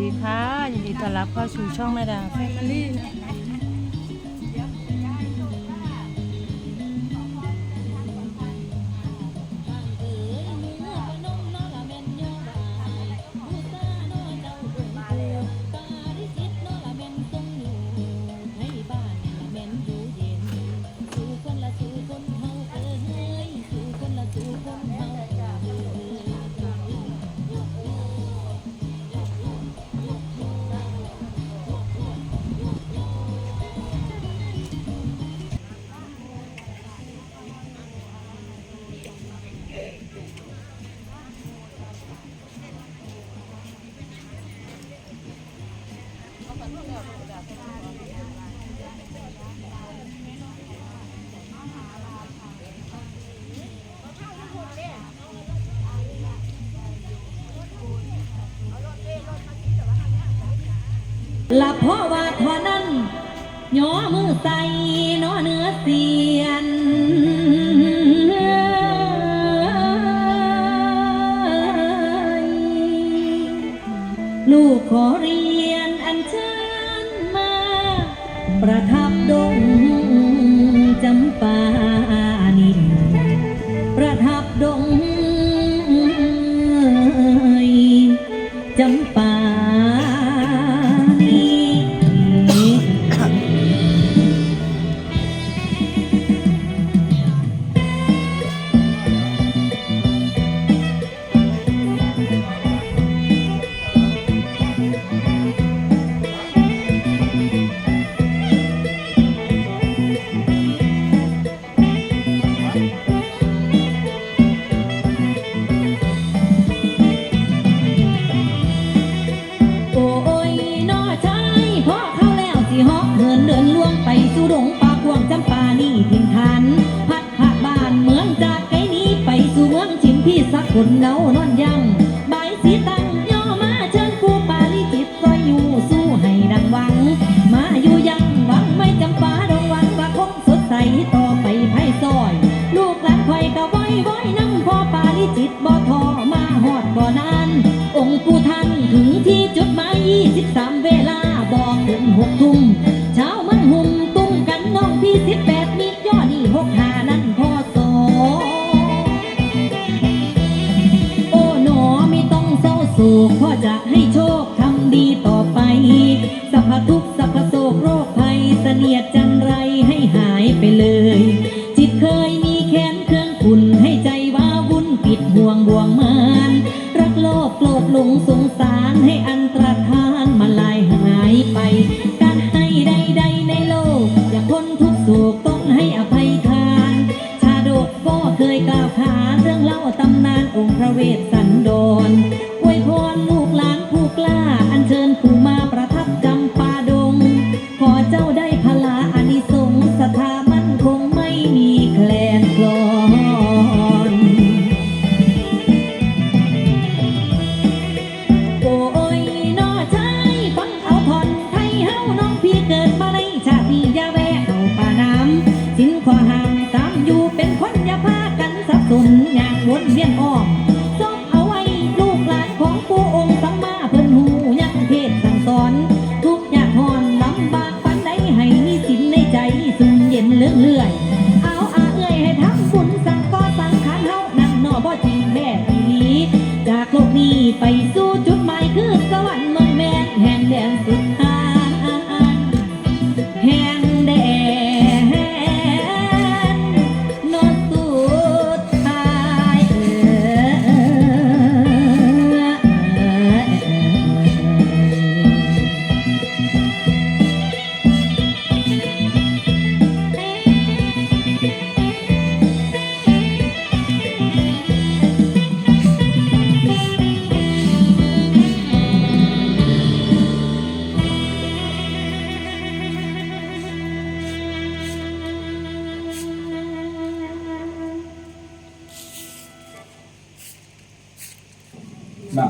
ดีค่ะยินดีต้อนรับเข้าสู่ช่องแม่ดาแฟมิลี่ นะละเพราะว่าท่านั้นย่อมือใส่นอเนื้อเสียนลูกขอเรียนอันเชิญมา ประทับดงจำปานินประทับดงจำปา คนเนอนยังบสีตั้งย่อมาเชิญครูปาลิจิตซอยอยู่สู้ให้ดังหวัง มาอยู่ยังหวังไม่จำปาดงหวังว่าคงสดใสต่อไปไพ่ซอย ลูกหลานไข่ก็ว้อยว้อยนั่งพอปาลิจิตบ่ทอมาหอดบ่นาน องค์ปู่ท่านถึงที่จุดหมาย23 เวลาบอกถึงหกทุ่ม โศกพ่อจะให้โชคทำดีต่อไปสัพพทุกสัพพโศกโรคภัยเสนียดจันไรให้หายไปเลย จิตเคยมีแค้นเครื่องขุนให้ใจว่าวุ่นปิดห่วงบ่วงมานรักโลภโกรธหลงสงสารให้อันตรธานมาลายหายไป การให้ใดๆในโลกอย่าพ้นทุกโศกต้องให้อภัยทาน ชาดกก็เคยกล่าวขานเรื่องเล่าตำนานองค์พระเวสสันดร รลูกหลานผู้กล้า อัญเชิญผู้มาประทับจำปาดง ขอเจ้าได้พลาอานิสงส์สถามันคงไม่มีแคลนคลอนโอ้ยนอชายฟังเอาทอนไทยเฮาน้องพี่เกิดมาในชาติยาแวะเอาป่าน้ำสินขอห้ามตามอยู่เป็นคนอย่าพากันสับสนอย่างวนเวียน จากโลกนี้ไปสู่จุดหมาย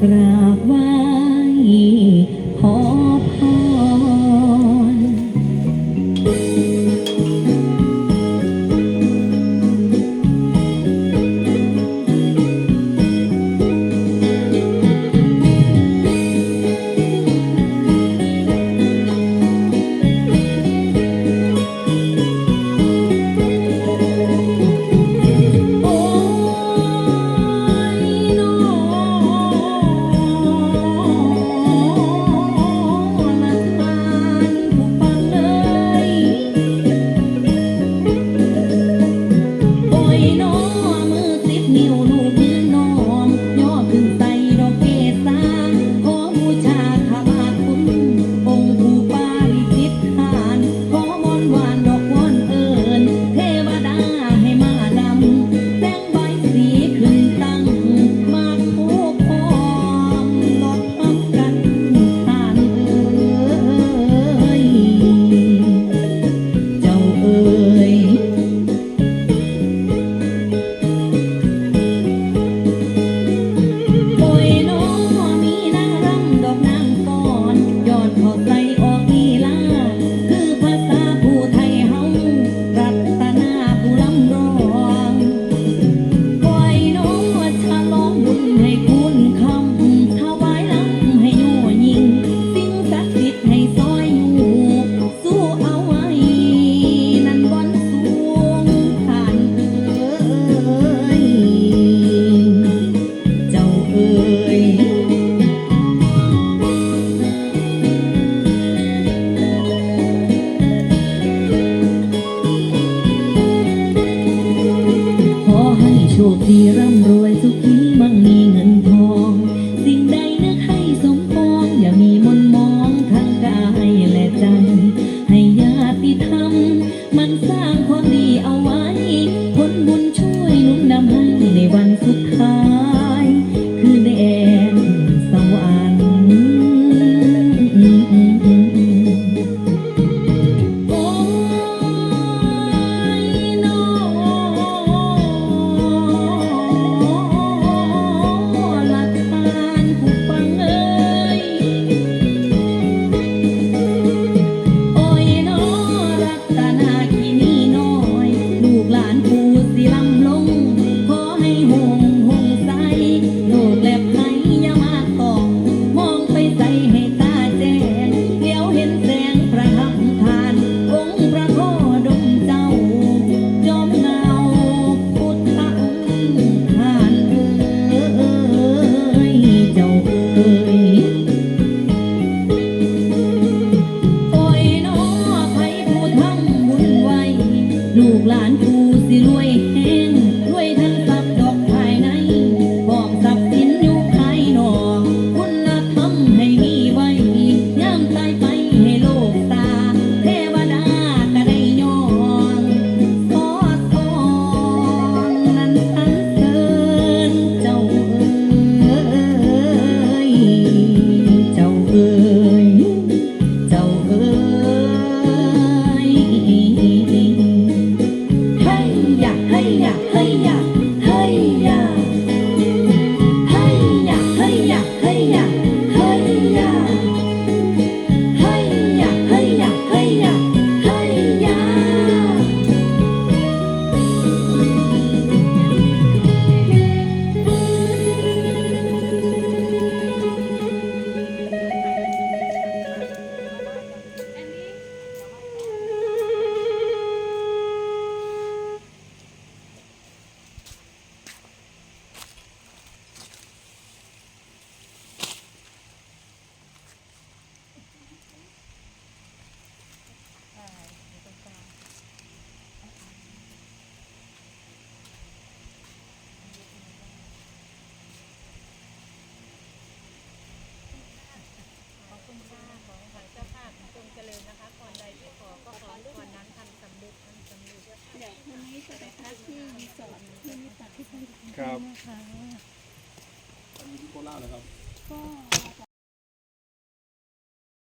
Ra